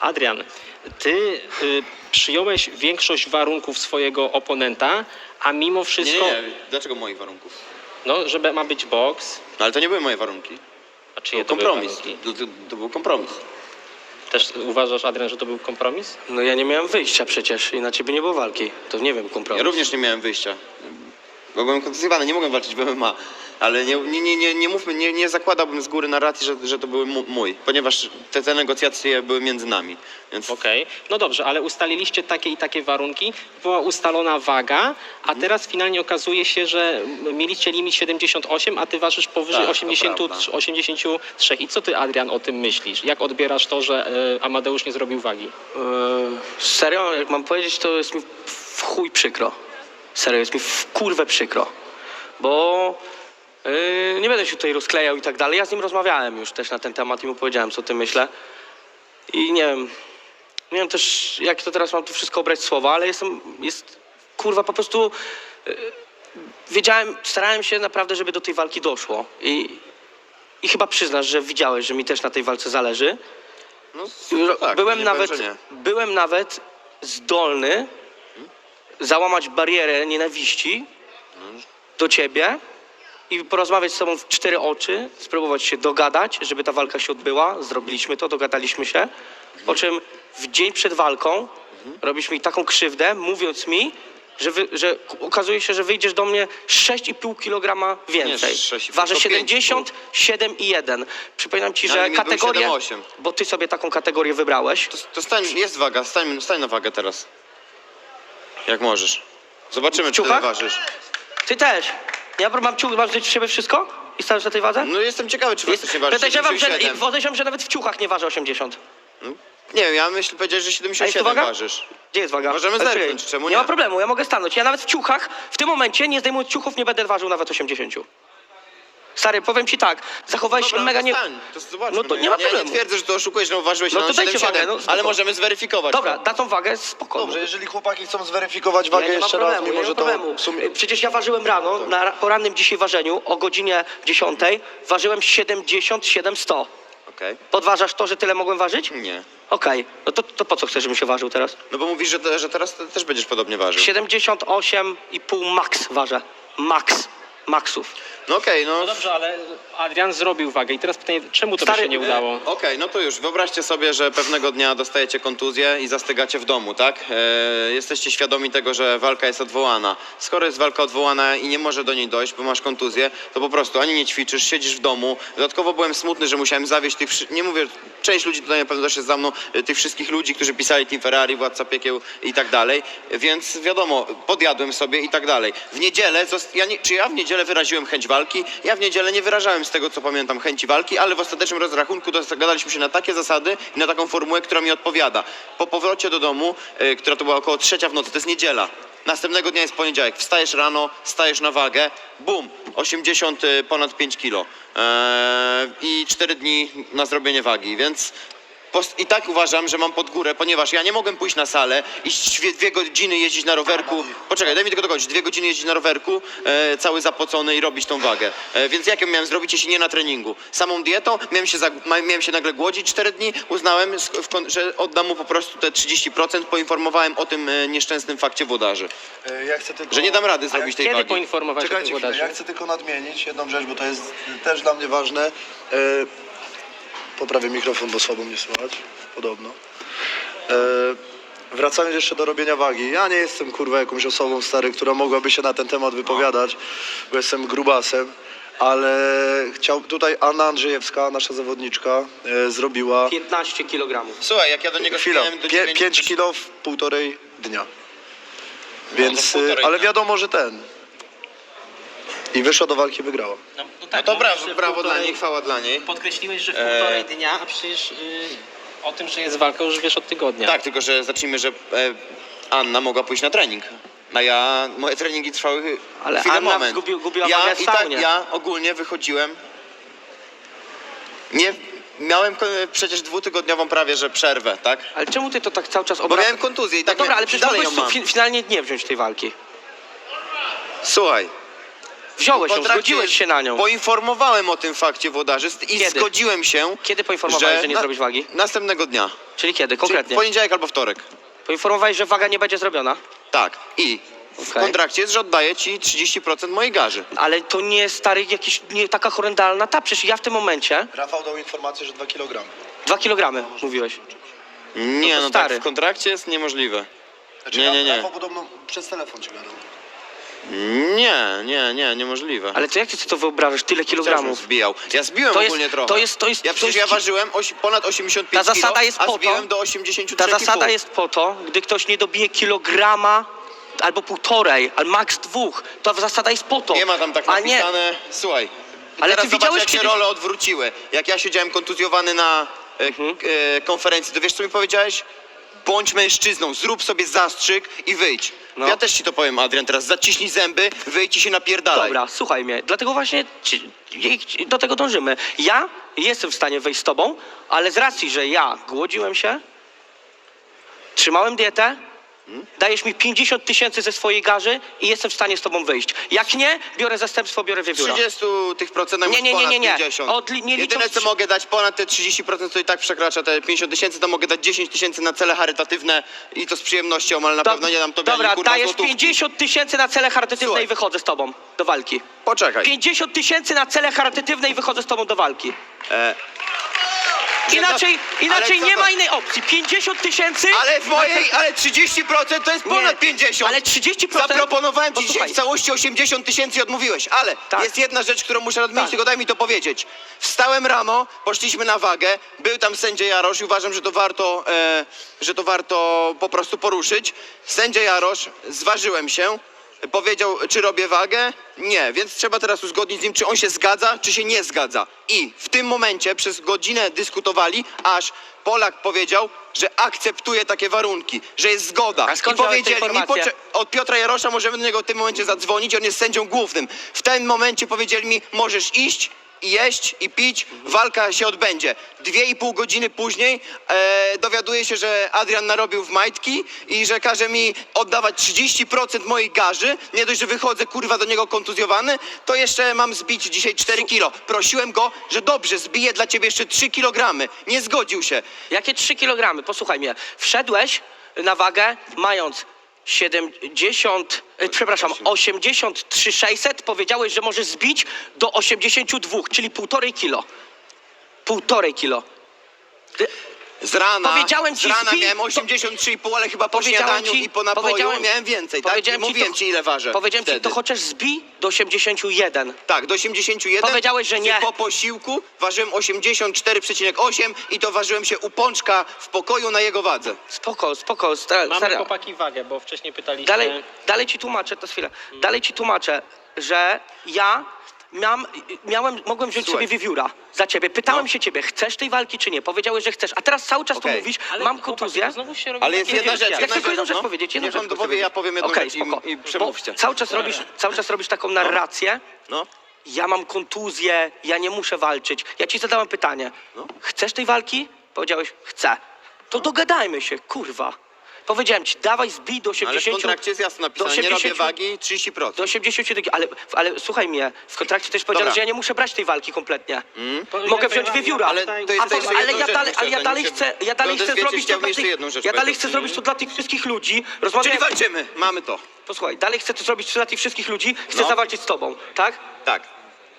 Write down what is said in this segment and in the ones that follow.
Adrian, ty y, przyjąłeś większość warunków swojego oponenta, a mimo Nie, wszystko, nie, nie. Dlaczego moich warunków? no, żeby ma być boks, No ale to nie były moje warunki. a To czyje był to były kompromis. warunki? To, to, to był kompromis. Też uważasz, Adrian, że to był kompromis? No ja nie miałem wyjścia przecież, inaczej by nie było walki. To nie wiem, Ja kompromis. również nie miałem wyjścia. Bo byłem kontuzjowany, nie mogłem walczyć w MMA. Ale nie, nie, nie, nie, nie mówmy, nie, nie zakładałbym z góry narracji, że, że to był mój, ponieważ te, te negocjacje były między nami. Więc Okej, no dobrze, ale ustaliliście takie i takie warunki, była ustalona waga, a teraz finalnie okazuje się, że mieliście limit 78, a ty ważysz powyżej Tak, to 80, prawda. 83. I co ty, Adrian, o tym myślisz? Jak odbierasz to, że e, Amadeusz nie zrobił wagi? Eee, serio, jak mam powiedzieć, to jest mi w chuj przykro. Serio, jest mi w kurwę przykro. Bo yy, nie będę się tutaj rozklejał i tak dalej. Ja z nim rozmawiałem już też na ten temat i mu powiedziałem, co ty myślę. I nie wiem, nie wiem też, jak to teraz mam tu wszystko obrać słowa, ale jestem, jest, kurwa, po prostu yy, wiedziałem, starałem się naprawdę, żeby do tej walki doszło. I, i chyba przyznasz, że widziałeś, że mi też na tej walce zależy. no, Ro- tak, byłem, nie nawet, powiem, że nie. byłem nawet zdolny załamać barierę nienawiści do ciebie i porozmawiać z tobą w cztery oczy, spróbować się dogadać, żeby ta walka się odbyła. Zrobiliśmy to, dogadaliśmy się. Po czym w dzień przed walką robisz mi taką krzywdę, mówiąc mi, że, wy, że okazuje się, że wyjdziesz do mnie 6,5 kg więcej. 6,5, Ważę to 70, 7,1. Przypominam ci, Na że limit był kategorię, 7,8. bo ty sobie taką kategorię wybrałeś. To, to stań, jest waga, stań, stań na wagę teraz. Jak możesz. Zobaczymy, czy tyle ciuchach? ważysz. Ty też. Ja mam ciuch, masz w siebie wszystko? I staniesz na tej wadze? No jestem ciekawy, czy faktycznie ważysz Podejrzewam, że, 77. podejrzewam, że nawet w ciuchach nie waży 80. No, Nie wiem, ja myślę, powiedziałeś, że A jest 77 to waga? ważysz. Gdzie jest waga? Możemy Ale zerknąć, czemu Nie ma nie? problemu, ja mogę stanąć. Ja nawet w ciuchach, w tym momencie, nie zdejmując ciuchów, nie będę ważył nawet 80. Stary, powiem ci tak, zachowałeś się Dobra, mega nie... stań, to zobaczmy. No to nie ja, ma ja nie problemu. twierdzę, że to oszukujesz, że uważyłeś No na to dajcie 77, wagę, no, ale spoko. możemy zweryfikować Dobra, tą wagę spokojnie. Dobrze, jeżeli chłopaki chcą zweryfikować Ja wagę nie ma jeszcze problemu, raz, mimo nie że to problemu. w sumie... Przecież ja ważyłem rano, na ra- porannym dzisiaj ważeniu, o godzinie 10, ważyłem 77 100. Okej. Podważasz to, że tyle mogłem ważyć? Nie. Okej, no to, to po co chcesz, żebym się ważył teraz? No bo mówisz, że, te, że teraz te, też będziesz podobnie ważył. 78,5 max ważę. Max. Maxów. No okej, no... No dobrze, ale Adrian zrobił wagę i teraz pytanie, czemu to by się nie udało? Okej, no to już. Wyobraźcie sobie, że pewnego dnia dostajecie kontuzję i zastygacie w domu, tak? E, jesteście świadomi tego, że walka jest odwołana. Skoro jest walka odwołana i nie może do niej dojść, bo masz kontuzję, to po prostu ani nie ćwiczysz, siedzisz w domu. Dodatkowo byłem smutny, że musiałem zawieść tych... wszy- Nie mówię, część ludzi tutaj na pewno też jest za mną, e, tych wszystkich ludzi, którzy pisali Team Ferrari, Władca Piekieł i tak dalej. Więc wiadomo, podjadłem sobie i tak dalej. W niedzielę, ja nie, czy ja w niedzielę wyraziłem chęć walki? Ja w niedzielę nie wyrażałem z tego, co pamiętam, chęci walki, ale w ostatecznym rozrachunku dogadaliśmy się na takie zasady i na taką formułę, która mi odpowiada. Po powrocie do domu, y, która to była około trzecia w nocy, to jest niedziela. Następnego dnia jest poniedziałek. Wstajesz rano, stajesz na wagę, bum, 80 y, ponad 5 kilo. Eee, I 4 dni na zrobienie wagi, więc I tak uważam, że mam pod górę, ponieważ ja nie mogłem pójść na salę i dwie, dwie godziny jeździć na rowerku. Poczekaj, daj mi tylko dokończyć. Dwie godziny jeździć na rowerku, e, cały zapocony i robić tą wagę. E, więc jak ją miałem zrobić, jeśli nie na treningu? Samą dietą miałem się, miałem się nagle głodzić cztery dni. Uznałem, sk- w kon- że oddam mu po prostu te 30%. Poinformowałem o tym e, nieszczęsnym fakcie włodarzy. E, Ja chcę tylko... Że nie dam rady zrobić tej Kiedy wagi. poinformować o Czekajcie tym chwilę, ja chcę tylko nadmienić jedną rzecz, bo to jest też dla mnie ważne. E, poprawię mikrofon, bo słabo mnie słychać, podobno. E, wracając jeszcze do robienia wagi. Ja nie jestem kurwa jakąś osobą stary, która mogłaby się na ten temat wypowiadać, bo jestem grubasem. Ale chciał tutaj Anna Andrzejewska, nasza zawodniczka, e, zrobiła 15 kg. Słuchaj, jak ja do niego chwilę, śpiełem do 5 dziewięciu- kilo w półtorej dnia. No, Więc, to półtorej e, ale wiadomo, że ten. I wyszła do walki, wygrała. No, No tak, to mówisz, brawo, w brawo dla niej, chwała dla niej. Podkreśliłeś, że w E, półtorej dnia, a przecież y, o tym, że jest walka już wiesz od tygodnia. Tak, tylko że zacznijmy, że e, Anna mogła pójść na trening. A ja, moje treningi trwały Ale chwilę Anna moment. zgubił- gubiła ja, i tak, ja ogólnie wychodziłem. Nie, miałem przecież dwutygodniową prawie, że przerwę, tak? Ale czemu ty to tak cały czas Bo obracasz? miałem kontuzję i No tak dobra, mia- ale przecież mogłeś finalnie nie wziąć tej walki. Słuchaj, Wziąłeś ją, kontrakcie zgodziłeś się na nią. Poinformowałem o tym fakcie włodarzy i Kiedy? zgodziłem się, Kiedy poinformowałeś, że nie na- zrobisz wagi? Następnego dnia. Czyli kiedy, Czyli konkretnie? poniedziałek albo wtorek. Poinformowałeś, że waga nie będzie zrobiona? Tak. I w Okej. kontrakcie jest, że oddaję ci 30% mojej garzy. Ale to nie stary, jakiś, nie taka horrendalna ta. Przecież ja w tym momencie Rafał dał informację, że 2 kg. dwa kilogramy mówiłeś. Nie, to no, stary. tak w kontrakcie jest niemożliwe. Znaczy, Nie, nie, nie. Rafał podobno przez telefon ci gadał. Nie, nie, nie, niemożliwe. Ale to jak ty to wyobrażasz? Tyle Kilogramów zbijał. Ja zbiłem To jest- ogólnie trochę. to jest- to jest- ja to przecież jest ja ważyłem osi- ponad 85 Ta zasada kilo, jest a po to- zbiłem do 83,5. Ta zasada jest po to, gdy ktoś nie dobije kilograma albo półtorej, ale maks dwóch. To zasada jest po to. Nie ma tam tak a nie, napisane. Słuchaj. Ale teraz ty zobacz, widziałeś jak się kiedyś- role odwróciły. Jak ja siedziałem kontuzjowany na e, Mhm. k- e, konferencji, to wiesz co mi powiedziałeś? Bądź mężczyzną, zrób sobie zastrzyk i wyjdź. No. Ja też ci to powiem, Adrian, teraz zaciśnij zęby, wyjdź i się napierdalaj. Dobra, słuchaj mnie. Dlatego właśnie ci, do tego dążymy. Ja jestem w stanie wejść z tobą, ale z racji, że ja głodziłem się, trzymałem dietę? Dajesz mi 50 tysięcy ze swojej garzy i jestem w stanie z tobą wyjść. Jak nie, biorę zastępstwo, biorę wiewióra. 30 tych procentach Nie, nie, nie, ponad nie, nie. 50. Odli- nie Jedyne licząc- co mogę dać ponad te 30% to i tak przekracza te 50 tysięcy, to mogę dać 10 tysięcy na cele charytatywne i to z przyjemnością, ale na pewno nie dam tobie Dobra, ani kurwa dajesz złotówki. 50 tysięcy na cele charytatywne Słuchaj. i wychodzę z tobą do walki. Poczekaj. 50 tysięcy na cele charytatywne i wychodzę z tobą do walki. E, Inaczej, to- inaczej co nie to- ma innej opcji. 50 tysięcy. Ale w mojej, ale 30% to jest ponad Nie, 50. ale 30%. Zaproponowałem ci dzisiaj Posłuchaj. w całości 80 tysięcy i odmówiłeś, ale Tak. jest jedna rzecz, którą muszę odmienić, Tak. tylko daj mi to powiedzieć. Wstałem rano, poszliśmy na wagę, był tam sędzia Jarosz i uważam, że to warto, e, że to warto po prostu poruszyć. Sędzia Jarosz, zważyłem się, powiedział, czy robię wagę? Nie, więc trzeba teraz uzgodnić z nim, czy on się zgadza, czy się nie zgadza. I w tym momencie przez godzinę dyskutowali, aż Polak powiedział, że akceptuje takie warunki, że jest zgoda. A skąd I wziąłeś powiedzieli mi, pocze- od Piotra Jarosza możemy do niego w tym momencie zadzwonić, on jest sędzią głównym. W tym momencie powiedzieli mi, możesz iść i jeść i pić, walka się odbędzie. Dwie i pół godziny później e, dowiaduję się, że Adrian narobił w majtki i że każe mi oddawać 30% mojej garzy. Nie dość, że wychodzę kurwa do niego kontuzjowany, to jeszcze mam zbić dzisiaj 4 kilo. Prosiłem go, że dobrze, zbiję dla ciebie jeszcze 3 kilogramy. Nie zgodził się. Jakie 3 kg? Posłuchaj mnie. Wszedłeś na wagę mając 70, e, przepraszam, 83 600, powiedziałeś, że możesz zbić do 82, czyli półtorej kilo. Półtorej kilo. Ty, Z rana, Powiedziałem ci, z rana miałem 83,5, ale chyba po Powiedziałem śniadaniu ci- i po napoju powiedziałem- miałem więcej, tak? powiedziałem ci Mówiłem to- ci ile ważę powiedziałem wtedy. ci, to chociaż zbij do 81. Tak, do 81. Powiedziałeś, że nie. Po posiłku ważyłem 84,8 i to ważyłem się u Pączka w pokoju na jego wadze. Spoko, spoko, sta- Mamy serio. chłopaki wagę, bo wcześniej pytaliście. Dalej, dalej ci tłumaczę, to jest chwilę. Dalej ci tłumaczę, że ja miałem, miałem, mogłem wziąć Słuchaj. sobie wiewióra za ciebie. Pytałem No. się ciebie, chcesz tej walki czy nie? Powiedziałeś, że chcesz. A teraz cały czas Okej. to mówisz, Ale mam chłopaki, kontuzję. to Znowu się robi Ale jest takie jedna wielkie- rzecz, Jak jedna tylko jedną rzecz, no. powiedzieć, jedną Niech rzecz on chcę dopowie, ja powiem jedną Okej, rzecz i- spoko. i Bo przemówcie. Cały czas, robisz, cały czas robisz taką narrację, No. ja mam kontuzję, ja nie muszę walczyć. Ja ci zadałem pytanie, No. chcesz tej walki? Powiedziałeś, chcę. To dogadajmy się, kurwa. Powiedziałem ci, dawaj zbij do 80... Ale w kontrakcie jest jasno napisane, do nie robię 80 wagi 30%. Do 80, ale, ale słuchaj mnie, w kontrakcie też powiedziano, Dobra. że ja nie muszę brać tej walki kompletnie. To Mogę wziąć wiewióra. Ale tutaj- to jest A to, jeszcze ale ja dalej, ale ja dalej chcę, ja dalej chcę zrobić to dla tych, jedną rzecz ja dalej chcę zrobić to dla tych wszystkich ludzi. Czyli Rozmawiam, walczymy, mamy to. posłuchaj, dalej chcę to zrobić dla tych wszystkich ludzi, chcę No. zawalczyć z tobą, tak? Tak,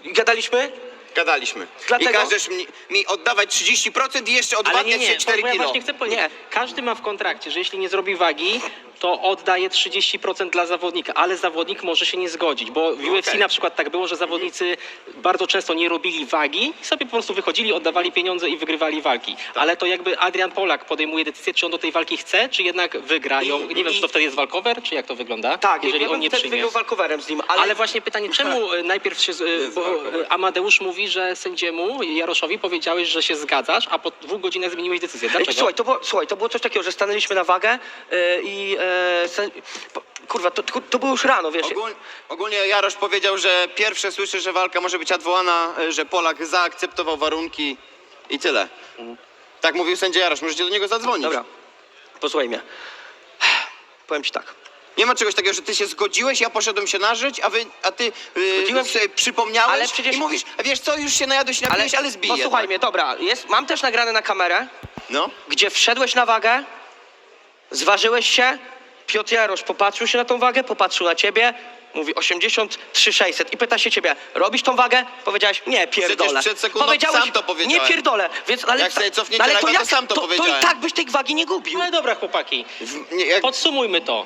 Gadaliśmy? Gadaliśmy. Dlatego- I każesz mi, mi oddawać 30% i jeszcze odwadniać się nie, 4 bo ja kilo. właśnie chcę powiedzieć, Nie. każdy ma w kontrakcie, że jeśli nie zrobi wagi, to oddaje 30% dla zawodnika, ale zawodnik może się nie zgodzić, bo w UFC okej. na przykład tak było, że zawodnicy bardzo często nie robili wagi i sobie po prostu wychodzili, oddawali pieniądze i wygrywali walki. Tak. Ale to jakby Adrian Polak podejmuje decyzję, czy on do tej walki chce, czy jednak wygra ją. I- Nie wiem, czy to wtedy jest walkover, czy jak to wygląda, Tak, jeżeli ja on bym nie wtedy przyjmie. wygrał walkowerem z nim, ale, Ale właśnie pytanie, czemu e, najpierw się, z- e, bo e, Amadeusz mówi, że sędziemu Jaroszowi powiedziałeś, że się zgadzasz, a po dwóch godzinach zmieniłeś decyzję. Dlaczego? Słuchaj to, było, słuchaj, to było coś takiego, że stanęliśmy na wagę i e, sen, po, kurwa, to, to, było już rano, wiesz. Ogólnie, ogólnie Jarosz powiedział, że pierwsze słyszy, że walka może być odwołana, e, że Polak zaakceptował warunki i tyle. Tak mówił sędzia Jarosz, możecie do niego zadzwonić. Dobra, posłuchaj mnie. Powiem ci tak. Nie ma czegoś takiego, że ty się zgodziłeś, ja poszedłem się nażyć, a, wy, a ty yy, Zgodziłem się. sobie przypomniałeś Ale przecież- i mówisz, a wiesz co, już się najadłeś, napiłeś, ale, zbij Posłuchaj jednak. mnie, dobra, jest, mam też nagrane na kamerę, No. gdzie wszedłeś na wagę, zważyłeś się, Piotr Jarosz popatrzył się na tą wagę, popatrzył na ciebie, mówi 83 600 i pyta się ciebie, robisz tą wagę? Powiedziałeś, nie, pierdolę. Przecież przed sekundą sam to powiedziałem. Nie pierdolę, więc ale, Jak sobie cofniecie no, ale live'a, to jak- sam to to, to i powiedziałem. tak byś tej wagi nie gubił. Ale dobra, chłopaki, W, nie, jak, podsumujmy to.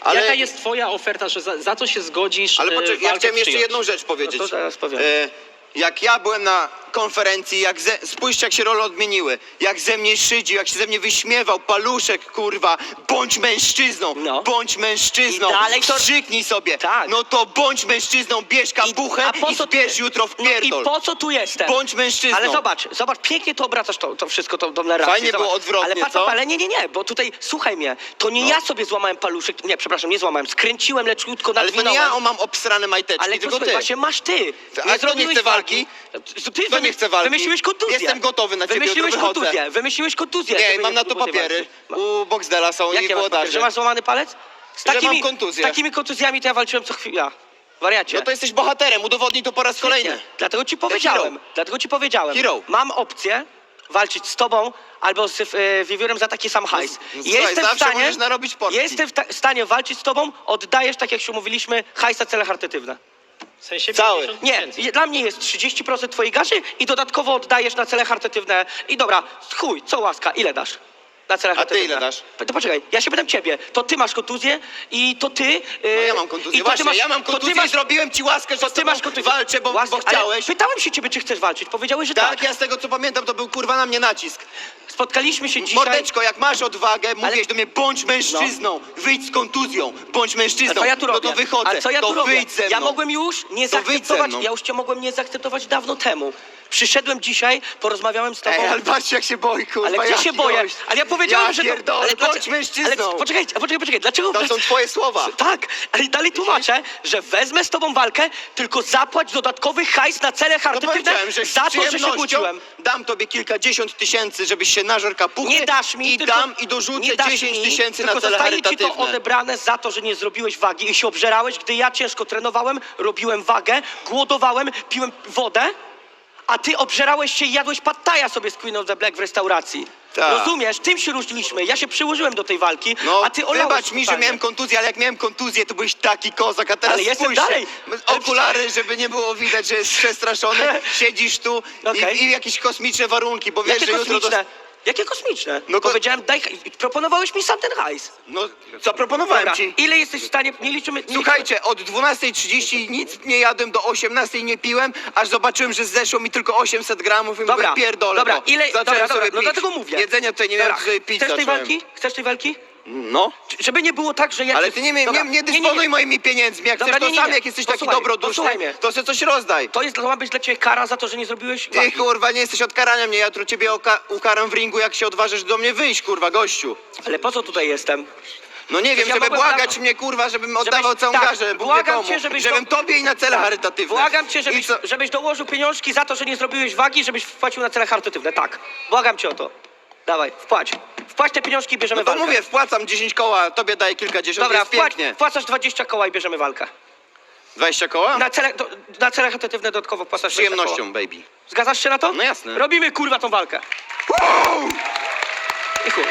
ale, Jaka jest twoja oferta, że za, za co się zgodzisz ale e, poczekaj, ja walkę chciałem jeszcze przyjąć? jedną rzecz powiedzieć. No to zaraz powiem. E, jak ja byłem na konferencji, jak ze, spójrzcie jak się role odmieniły, jak ze mnie szydził, jak się ze mnie wyśmiewał, paluszek, kurwa, bądź mężczyzną, No. bądź mężczyzną, I dalej to- wstrzyknij sobie, Tak. no to bądź mężczyzną, bierz kapuchę a po i co zbierz jutro w No pierdol. i po co tu jestem? Bądź mężczyzną. Ale zobacz, zobacz, pięknie to obracasz to, to wszystko, tą, tą narrację. Fajnie zobacz. było odwrotnie, ale patrz, co? Ale nie, nie, nie, bo tutaj, słuchaj mnie, to nie No. ja sobie złamałem paluszek, nie, przepraszam, nie złamałem, skręciłem leciutko, Ale to nie nadwinąłem. ja o, mam obsrane majteczki, Ale tylko posłuchaj, ty. właśnie masz ty. A kto nie zrobiłeś chce walki? To Ty nie chce walki? Wymyśliłeś kontuzję. Jestem gotowy na ciebie, Wymyśliłeś jutro wychodzę. kontuzję, wymyśliłeś kontuzję. Nie, żeby mam na to było tej papiery. walki. U Boxdela są Jakie i masz papiery? włodarzy. Że masz złamany palec? Z Że mam takimi, kontuzję. Z takimi kontuzjami to ja walczyłem co chwila. Wariacie. No to jesteś bohaterem, udowodnij to po raz kolejny. Dlatego ci powiedziałem. hero. Dlatego ci powiedziałem. Hero. Mam opcję walczyć z tobą albo z e, wiewiórem za taki sam hajs. no, słuchaj, zawsze możesz narobić. Jestem w ta- w stanie walczyć z tobą, oddajesz, tak jak się umówiliśmy, hajs na cele charytatywne. W sensie Cały. 50 Nie, tysięcy. dla mnie jest 30% twojej garzy i dodatkowo oddajesz na cele charytatywne. I dobra, chuj, co łaska, ile dasz? Na cele A ty ile dasz? To poczekaj, ja się pytam ciebie. To ty masz kontuzję i to ty... e, No ja mam kontuzję, i to ty właśnie, masz- ja mam kontuzję i zrobiłem ci łaskę, że to z ty tobą masz kontuzję. walczę, bo, Łask- bo ale chciałeś. Pytałem się ciebie, czy chcesz walczyć. Powiedziałeś, że tak. Tak, ja z tego co pamiętam, to był kurwa na mnie nacisk. Spotkaliśmy się dzisiaj... Mordeczko, jak masz odwagę, mówiłeś do mnie, bądź mężczyzną, wyjdź z kontuzją, bądź A mężczyzną. co ja tu no robię? to wychodzę, Ale co ja to tu robię? wyjdź ze mną. Ja mogłem już nie To wyjdź ze zaakceptować, mną. ja już cię mogłem nie zaakceptować dawno temu. Przyszedłem dzisiaj, porozmawiałem z tobą. Ej, ale patrzcie jak się boi, kurwa. ale gdzie jaki się boję? gość. Ale ja powiedziałem, ja że... to- pierdolę, ale bądź dlaczego- mężczyzną. Ale poczekaj, poczekaj, poczekaj, dlaczego... To są twoje słowa. Tak, ale dalej tłumaczę, że wezmę z tobą walkę, tylko zapłać dodatkowy hajs na cele No charytatywne powiedziałem, że z za to, że się przyjemnością kłóciłem. dam tobie kilkadziesiąt tysięcy, żebyś się nażar kapuchy Nie dasz mi, i tylko, dam i dorzucę nie dasz 10 mi, tysięcy na tylko cele zostaje ci to charytatywne. odebrane za to, że nie zrobiłeś wagi i się obżerałeś, gdy ja ciężko trenowałem, robiłem wagę, głodowałem, piłem wodę, a ty obżerałeś się i jadłeś pattaja sobie z Queen of the Black w restauracji. Tak. Rozumiesz? Tym się różniliśmy. Ja się przyłożyłem do tej walki, No, a ty olałeś wybacz mi, że totalnie. miałem kontuzję, ale jak miałem kontuzję, to byłeś taki kozak, a teraz Ale jestem dalej. Okulary, żeby nie było widać, że jest przestraszony, siedzisz tu Okej. i, i jakieś kosmiczne warunki, bo wiesz, Jakie że jutro... kosmiczne? Jakie kosmiczne? No Powiedziałem, daj. Proponowałeś mi sam ten hajs. No, zaproponowałem Dobra, ci. ile jesteś w stanie, nie liczymy... Nie Słuchajcie, od 12.30 nic nie jadłem, do 18.00 nie piłem, aż zobaczyłem, że zeszło mi tylko 800 gramów i Dobra, mówię, pierdolę dobra, to. ile, Zacząłem dobra, sobie dobra, no pić. dlatego mówię. Jedzenia tutaj nie Dobra, miałem, sobie pić Chcesz tej zacząłem. walki? Chcesz tej walki? No. Żeby nie było tak, że ja... Ale cię- ty nie, nie, Dobra, nie, nie dysponuj moimi pieniędzmi, jak Dobra, chcesz to nie, nie, sam, nie. jak jesteś taki Posłuchaj, dobroduszny, posłuchaj mnie. to sobie coś rozdaj. To jest, to ma być dla ciebie kara za to, że nie zrobiłeś Ty walki. kurwa nie jesteś od karania mnie, ja jutro ciebie oka- ukaram w ringu, jak się odważysz do mnie wyjść, kurwa, gościu. Ale po co tutaj jestem? No nie wiem, ja żeby mogłem błagać mnie, kurwa, żebym oddawał całą tak, garzę, Bóg wie błagam komu. cię, żebyś żebym do- tobie i na cele Tak. charytatywne. Błagam cię, I żebyś, co? żebyś dołożył pieniążki za to, że nie zrobiłeś wagi, żebyś wpłacił na cele charytatywne. Tak. Błagam cię o to. Dawaj, wpłać. Wpłać te pieniążki i bierzemy No to walkę. mówię, wpłacam 10 koła, tobie daję kilkadziesiąt, Dobra, jest wpłać, pięknie. wpłacasz 20 koła i bierzemy walkę. 20 koła? Na cele, do, na cele charytatywne dodatkowo wpłacasz Z 20 koła. przyjemnością, baby. Zgadzasz się na to? No jasne. Robimy kurwa tą walkę. I chuj.